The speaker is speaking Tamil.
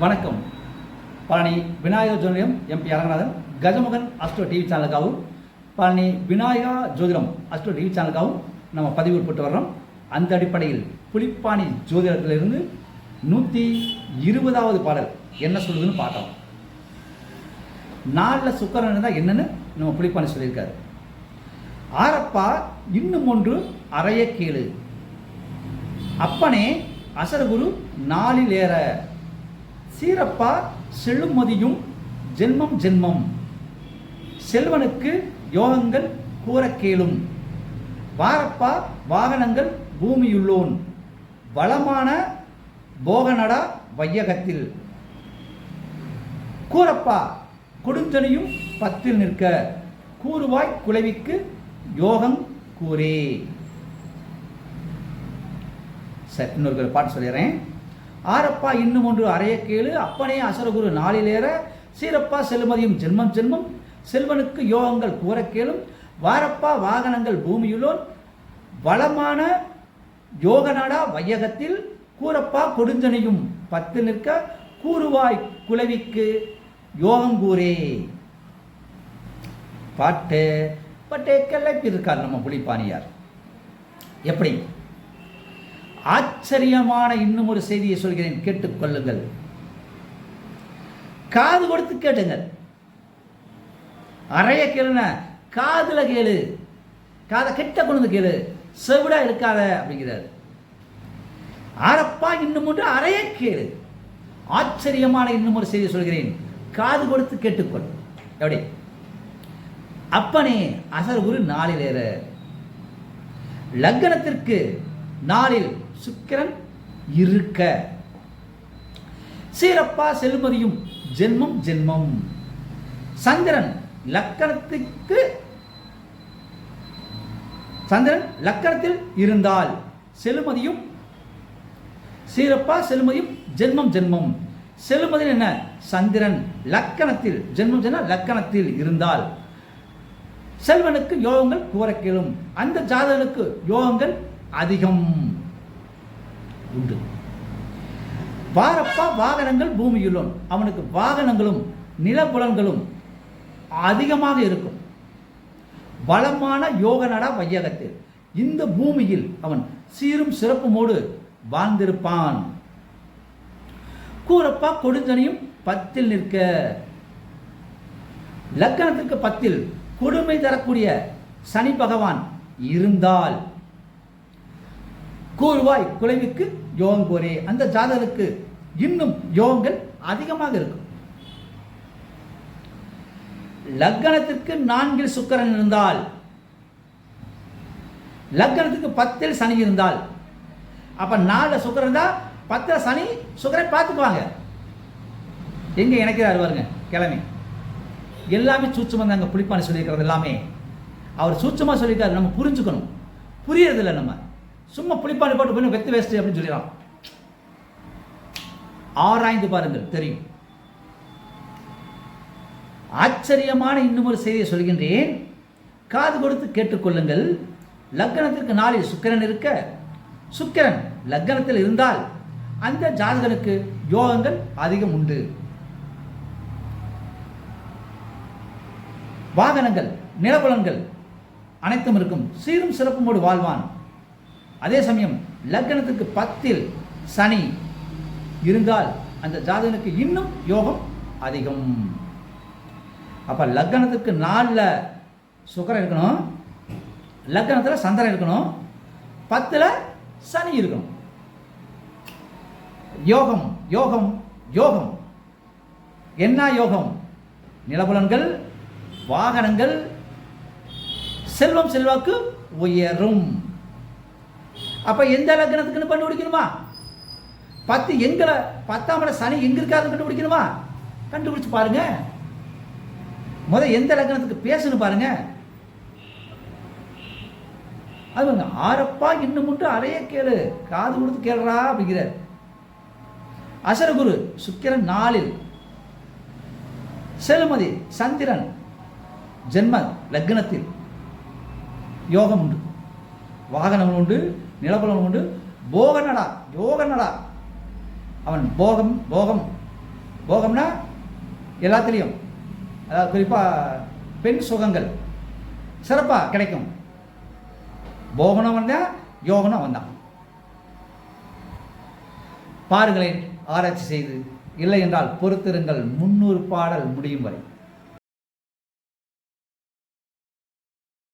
வணக்கம். பழனி விநாயகர் ஜோதிடம் M P Aranganathan Gajamugan Astro TV சேனலுக்காகவும் Palani Vinayaka ஜோதிடம் அஸ்ட்ரோ டிவி சேனலுக்காகவும் நம்ம பதிவு போட்டு வர்றோம். அந்த அடிப்படையில் புலிப்பாணி ஜோதிடத்திலிருந்து நூற்றி இருபதாவது பாடல் என்ன சொல்லுதுன்னு பார்க்கலாம். நாளில் சுக்கரன் இருந்தால் என்னென்னு நம்ம புலிப்பாணி சொல்லியிருக்காரு. ஆரப்பா இன்னும் ஒன்று அறைய கேளு அப்பனே அசரகுரு நாளில் ஏற. சீரப்பா செழுமதியும் ஜென்மம் ஜென்மம். செல்வனுக்கு யோகங்கள் கூற கேளும். வாரப்பா வாகனங்கள் பூமியுள்ளோன். வளமான போகனடா வையகத்தில். கூறப்பா கொடுஞ்சனையும் பத்தில் நிற்க கூறுவாய் குலவிக்கு யோகம் கூறே. சரி இன்னொரு பாட்டு சொல்லிடுறேன். ஆரப்பா இன்னும் ஒன்று அறைய கேளு அப்பனே அசரகுரு நாளிலேற. சீரப்பா செல்மதியும் ஜென்மம் ஜென்மம் செல்வனுக்கு யோகங்கள் கூற கேளும். வாரப்பா வாகனங்கள் பூமியுள்ளோன் வளமான யோகநாடா வையகத்தில். கூறப்பா கொடுஞ்சனையும் பத்து நிற்க கூறுவாய் குலவிக்கு யோகம் கூறே. பாட்டு பட்டே கிளப்பி இருக்கார் நம்ம புலிப்பானியார் எப்படி? ஆச்சரியமான இன்னும் ஒரு செய்தியை சொல்கிறேன் கேட்டுக்கொள்ளுங்கள் காது கொடுத்து கேட்டுங்கள். அறைய கேளுன காதுல கேளு. காதை கெட்ட கொண்டு கேளு. செவிடா இருக்காத அப்படிங்கிறார். ஆரப்பா இன்னும் ஒன்று அறைய கேளு. ஆச்சரியமான இன்னும் ஒரு செய்தி சொல்கிறேன் காது கொடுத்து கேட்டுக்கொள். எப்படி? அப்பனே அசர் குரு நாளில் ஏற. லக்கணத்திற்கு நாளில் சுக்கிரன் இருக்க. சீரப்பா செல்மதியும் ஜென்மம் ஜென்மம். சந்திரன் லக்கணத்துக்கு சந்திரன் லக்கணத்தில் இருந்தால் செலுமதியும் சீரப்பா செலுமதியும் ஜென்மம் ஜென்மம். செலுமதியில் என்ன? சந்திரன் லக்கணத்தில் ஜென்மம் ஜென்ம லக்கணத்தில் இருந்தால் செல்வனுக்கு யோகங்கள் கூற அந்த ஜாதகனுக்கு யோகங்கள் அதிகம். உண்டு. வாரப்பா வாகனங்கள் பூமியிலும் அவனுக்கு வாகனங்களும் நிலப்புலன்களும் அதிகமாக இருக்கும். வளமான யோக நடா வையகத்தில். இந்த பூமியில் அவன் சீரும் சிறப்புமோடு வாழ்ந்திருப்பான். கூறப்பா கொடுஞ்சனையும் பத்தில் நிற்க. லக்கணத்திற்கு பத்தில் கொடுமை தரக்கூடிய சனி பகவான் இருந்தால் கூறுவாய் குலைவுக்கு யோகம் கோரே அந்த ஜாதகருக்கு இன்னும் யோகங்கள் அதிகமாக இருக்கும். லக்கணத்திற்கு நான்கில் சுக்கரன் இருந்தால் லக்கணத்துக்கு பத்தில் சனி இருந்தால் அப்ப நாலு சுக்கரன் இருந்தால் பத்தில் சனி சுக்கரை பார்த்துக்குவாங்க. எங்க இணைக்கிறார் பாருங்க கிழமை. எல்லாமே சூட்சமாக தாங்க புளிப்பானி சொல்லியிருக்கிறது எல்லாமே. அவர் சூட்சமாக சொல்லியிருக்காரு நம்ம புரிஞ்சுக்கணும். புரியறதில்ல நம்ம. சும்மா புளிப்பானு போட்டு போய் வெத்து வேஸ்ட் அப்படின்னு சொல்லிடலாம். ஆராய்ந்து பாருங்கள் தெரியும். ஆச்சரியமான இன்னும் ஒரு செய்தியை சொல்கின்றேன். காது கொடுத்து கேட்டுக்கொள்ளுங்கள். லக்கணத்திற்கு நாளில் சுக்கிரன் இருக்க. சுக்கிரன் லக்கணத்தில் இருந்தால் அந்த ஜாதகனுக்கு யோகங்கள் அதிகம் உண்டு. வாகனங்கள் நிலபலன்கள் அனைத்தும் இருக்கும். சீரும் சிறப்புமோடு வாழ்வான். அதே சமயம் லக்கணத்துக்கு பத்தில் சனி இருந்தால் அந்த ஜாதகனுக்கு இன்னும் யோகம் அதிகம். அப்ப லக்கணத்துக்கு நாலில் சுக்கரம் இருக்கணும். லக்கணத்தில் சந்திரன் இருக்கணும். பத்தில் சனி இருக்கணும். யோகம் யோகம் யோகம். என்ன யோகம்? நிலபுலன்கள் வாகனங்கள் செல்வம் செல்வாக்கு உயரும். அப்ப எந்த லக்னத்துக்குன்னு கண்டுபிடிக்கணுமா பத்து எங்களை பத்தாம் இடம் சனி எங்க இருக்காதுன்னு கண்டுபிடிக்கணுமா? கண்டுபிடிச்சு பாருங்க. முதல் எந்த லக்னத்துக்கு பேசணும் பாருங்க. அது வந்து ஆரப்பா இன்னும் மட்டும் அறைய கேளு காது கொடுத்து கேளுறா அப்படிங்கிறார். அசரகுரு சுக்கிரன் நாளில் செலுமதி சந்திரன் ஜென்ம லக்னத்தில் யோகம் உண்டு. வாகனங்கள் உண்டு நிலபலம் உண்டு. போகனடா யோகனடா அவன் போகம் போகம். போகம்னா எல்லாத்துலேயும். அதாவது குறிப்பாக பெண் சுகங்கள். சிறப்பாக கிடைக்கும். போகனம் வந்தான் யோகனும் வந்தான். பாருங்களேன் ஆராய்ச்சி செய்து. இல்லை என்றால் பொறுத்திருங்கள் முன்னூறு பாடல் முடியும் வரை.